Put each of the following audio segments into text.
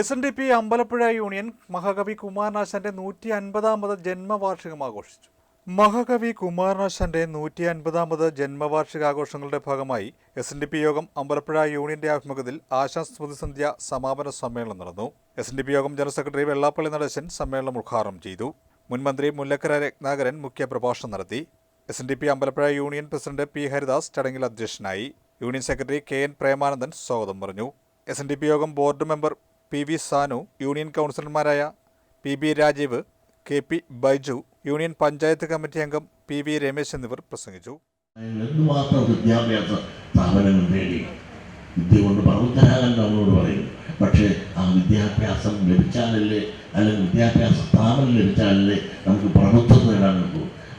S N D P Ambalappuzha union മഹാകവി കുമാരനാശാന്റെ നൂറ്റി അൻപതാമത് ജന്മവാർഷികം ആഘോഷിച്ചു. മഹാകവി കുമാരനാശാന്റെ നൂറ്റി അൻപതാമത് ജന്മവാർഷികാഘോഷങ്ങളുടെ ഭാഗമായി എസ് എൻ ഡി പി യോഗം അമ്പലപ്പുഴ യൂണിയന്റെ ആഭിമുഖ്യത്തിൽ ആശാ സ്മൃതി സന്ധ്യ സമാപന സമ്മേളനം നടന്നു. എസ് എൻ ഡി പി യോഗം ജനറൽ സെക്രട്ടറി വെള്ളാപ്പള്ളി നടേശൻ സമ്മേളനം ഉദ്ഘാടനം ചെയ്തു. മുൻമന്ത്രി മുല്ലക്കര രത്നാകരൻ മുഖ്യപ്രഭാഷണം നടത്തി. S N D P Ambalappuzha union president P Haridas ചടങ്ങിൽ അധ്യക്ഷനായി. Union secretary K N Premanandan സ്വാഗതം പറഞ്ഞു. എസ് എൻ ഡി പി യോഗം board member P V Sanu union കൗൺസിലർമാരായ P B Rajeev K P Baiju union panchayat committee അംഗം P V Ramesh എന്നിവർ പ്രസംഗിച്ചു. എന്തുമാത്രം വിദ്യാഭ്യാസ സ്ഥാപനങ്ങൾ നേടി? വിദ്യ കൊണ്ട് പ്രവൃത്തരാകാൻ നമ്മളോട് പറയും. പക്ഷേ ആ വിദ്യാഭ്യാസം ലഭിച്ചാലല്ലേ അല്ലെങ്കിൽ വിദ്യാഭ്യാസ സ്ഥാപനം ലഭിച്ചാലല്ലേ നമുക്ക് പ്രബുദ്ധത നേടാൻ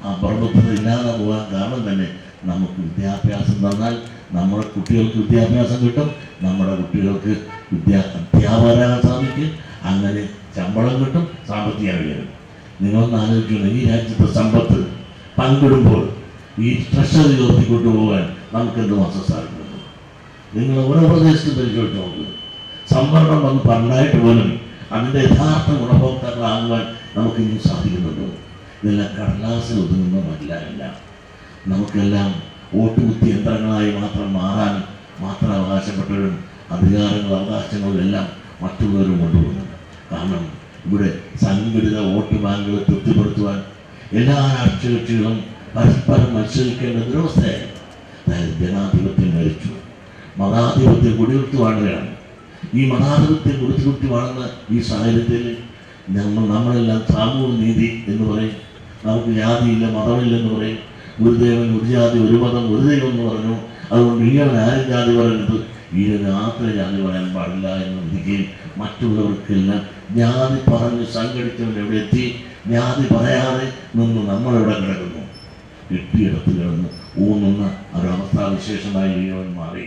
ആ പ്രബുദ്ധത ഇല്ലാതെ പോകാൻ കാരണം തന്നെ നമുക്ക് വിദ്യാഭ്യാസം തന്നാൽ നമ്മുടെ കുട്ടികൾക്ക് വിദ്യാഭ്യാസം കിട്ടും നമ്മുടെ കുട്ടികൾക്ക് വിദ്യാ അധ്യാപകരാകാൻ സാധിക്കും. അങ്ങനെ ശമ്പളം കിട്ടും സാമ്പത്തിക ഉയരും നിങ്ങളൊന്ന് ആലോചിക്കണം ഈ രാജ്യത്തെ സമ്പത്ത് പങ്കിടുമ്പോൾ ഈ ട്രഷറി ഉയർത്തിക്കൊണ്ടു പോകാൻ നമുക്ക് എന്ത് മാസം സാധിക്കുന്നു നിങ്ങൾ ഓരോ പ്രദേശത്തും പരിശോധിച്ച് നോക്കുക സംവരണം വന്ന് പണ്ടായിട്ട് പോലും അതിന്റെ യഥാർത്ഥ ഗുണഭോക്താക്കളാകുവാൻ നമുക്ക് ഇനി സാധിക്കുന്നുണ്ടോ? ഇതെല്ലാം കടലാസിൽ ഒതുങ്ങുന്നതല്ല എല്ലാം നമുക്കെല്ലാം ഓട്ടുകുത്തി യന്ത്രങ്ങളായി മാത്രം മാറാൻ മാത്രം അവകാശപ്പെട്ടവരും അധികാരങ്ങൾ അവകാശങ്ങളും എല്ലാം മറ്റുള്ളവരും കൊണ്ടുപോകുന്നുണ്ട് കാരണം ഇവിടെ സംഘടിത വോട്ട് ബാങ്കുകൾ തൃപ്തിപ്പെടുത്തുവാൻ എല്ലാ രാഷ്ട്രീയ കക്ഷികളും പരസ്പരം മത്സരിക്കേണ്ട ദുരവസ്ഥയായി. അതായത് ജനാധിപത്യം മരിച്ചു മതാധിപത്യം കുടികുത്തി വാഴുകയാണ് ഈ മതാധിപത്യം കുടിച്ചുകുത്തി വാഴുന്ന ഈ സാഹചര്യത്തിൽ നമ്മൾ നമ്മളെല്ലാം സാമൂഹ്യ നീതി എന്ന് പറയും. നമുക്ക് ജാതിയില്ല മതമില്ലെന്ന് പറയും. ഒരു ദേവൻ ഒരു ജാതി ഒരു മതം ഒരു ദൈവം എന്ന് പറഞ്ഞു. അതുകൊണ്ട് ഈയവൻ ആരും ജാതി പറയരുത്. ഈ ആത്ര ജാതി പറയാൻ പാടില്ല എന്ന് വിധിക്കുകയും മറ്റുള്ളവർക്കെല്ലാം ജാതി പറഞ്ഞ് സംഘടിച്ചവൻ എവിടെ എത്തി? ജാതി പറയാതെ നിന്ന് നമ്മളിവിടെ കിടക്കുന്നു? കിട്ടിയിടത്ത് കിടന്ന് ഊന്നുന്ന ഒരവസ്ഥാവിശേഷമായി മാറി.